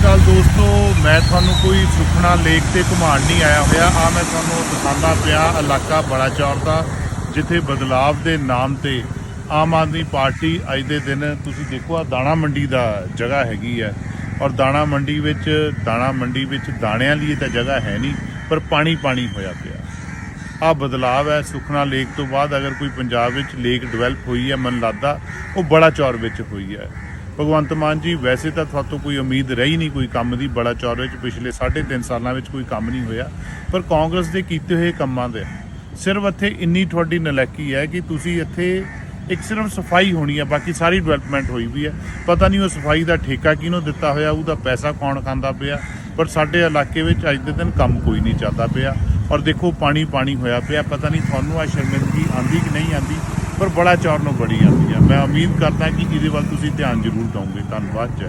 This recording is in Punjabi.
ਅਕਾਲ ਦੋਸਤੋ, ਮੈਂ ਤੁਹਾਨੂੰ ਕੋਈ ਸੁਖਣਾ ਲੇਕ ਤੇ ਘੁਮਾਣ ਨਹੀਂ ਆਇਆ ਹੋਇਆ। ਆ ਮੈਂ ਤੁਹਾਨੂੰ ਦਿਖਾਉਂਦਾ ਪਿਆ ਇਲਾਕਾ ਬੜਾ ਚੌਰ ਦਾ ਜਿੱਥੇ ਬਦਲਾਵ ਦੇ ਨਾਮ ਤੇ ਆਮ ਆਦਮੀ ਪਾਰਟੀ ਅੱਜ ਦੇ ਦਿਨ, ਤੁਸੀਂ ਦੇਖੋ ਆ ਦਾਣਾ ਮੰਡੀ ਦਾ ਜਗ੍ਹਾ ਹੈਗੀ ਹੈ। ਔਰ ਦਾਣਾ ਮੰਡੀ ਵਿੱਚ, ਦਾਣਾ ਮੰਡੀ ਵਿੱਚ ਦਾਣਿਆਂ ਲਈ ਤਾਂ ਜਗ੍ਹਾ ਹੈ ਨਹੀਂ, ਪਰ ਪਾਣੀ ਪਾਣੀ ਹੋਇਆ ਪਿਆ। ਆ ਬਦਲਾਵ ਹੈ, ਸੁਖਨਾ ਲੇਕ ਤੋਂ ਬਾਅਦ ਅਗਰ ਕੋਈ ਪੰਜਾਬ ਵਿੱਚ ਲੇਕ ਡਿਵੈਲਪ ਹੋਈ ਹੈ, ਮਨ ਲੱਗਦਾ ਉਹ ਬੜਾ ਚੌਰ ਵਿੱਚ ਹੋਈ ਹੈ। ਭਗਵੰਤ ਮਾਨ ਜੀ, ਵੈਸੇ ਤਾਂ ਤੁਹਾਤੋਂ ਕੋਈ ਉਮੀਦ ਰਹੀ ਨਹੀਂ ਕੋਈ ਕੰਮ ਦੀ, ਬੜਾ ਚੌਰ ਵਿੱਚ ਪਿਛਲੇ 3.5 ਸਾਲਾਂ ਵਿੱਚ ਕੋਈ ਕੰਮ ਨਹੀਂ ਹੋਇਆ। ਪਰ ਕਾਂਗਰਸ ਦੇ ਕੀਤੇ ਹੋਏ ਕੰਮਾਂ ਦੇ, ਸਿਰਫ ਇੱਥੇ ਇੰਨੀ ਤੁਹਾਡੀ ਨਲੈਕੀ ਹੈ ਕਿ ਤੁਸੀਂ ਇੱਥੇ ਇੱਕ ਸਿਰਫ ਸਫ਼ਾਈ ਹੋਣੀ ਹੈ, ਬਾਕੀ ਸਾਰੀ ਡਿਵੈਲਪਮੈਂਟ ਹੋਈ ਵੀ ਹੈ। ਪਤਾ ਨਹੀਂ ਉਹ ਸਫ਼ਾਈ ਦਾ ਠੇਕਾ ਕਿਹਨੂੰ ਦਿੱਤਾ ਹੋਇਆ, ਉਹਦਾ ਪੈਸਾ ਕੌਣ ਖਾਂਦਾ ਪਿਆ, ਪਰ ਸਾਡੇ ਇਲਾਕੇ ਵਿੱਚ ਅੱਜ ਦੇ ਦਿਨ ਕੰਮ ਕੋਈ ਨਹੀਂ ਚੱਲਦਾ ਪਿਆ। ਔਰ ਦੇਖੋ ਪਾਣੀ ਪਾਣੀ ਹੋਇਆ ਪਿਆ, ਪਤਾ ਨਹੀਂ ਤੁਹਾਨੂੰ ਆ ਸ਼ਰਮਿੰਦਗੀ ਆਂਦੀ ਕਿ ਨਹੀਂ ਆਂਦੀ ਪਰ ਬੜਾ ਚੌਰ ਨੂੰ ਬੜੀ ਆਉਂਦੀ ਆ। ਮੈਂ ਉਮੀਦ ਕਰਦਾ ਕਿ ਇਹਦੇ ਵੱਲ ਤੁਸੀਂ ਧਿਆਨ ਜ਼ਰੂਰ ਦਿਓਗੇ। ਧੰਨਵਾਦ, ਜੈ